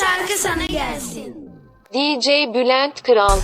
şarkı sana gelsin. DJ Bülent Kral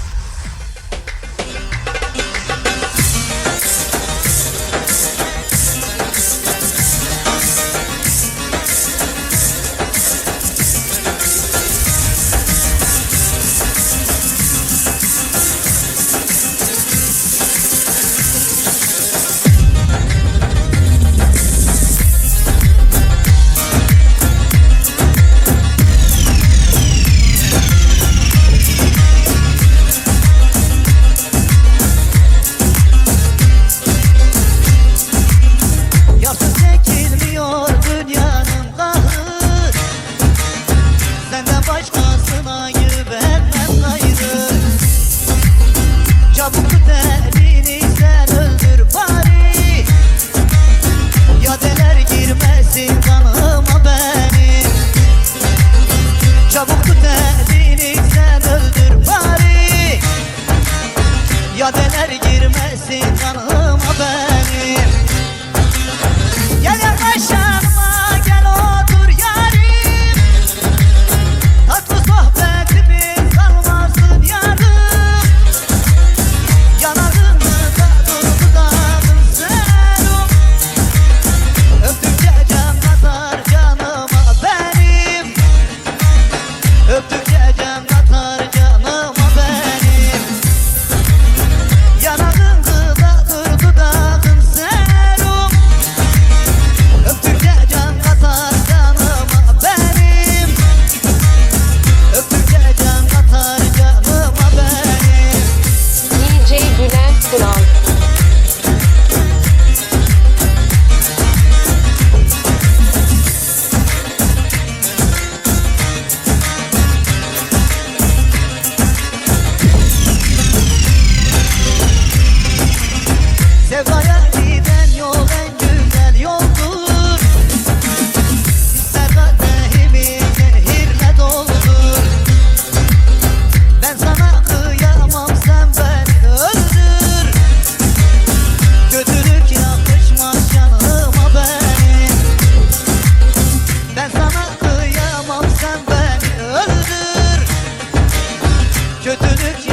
kötülük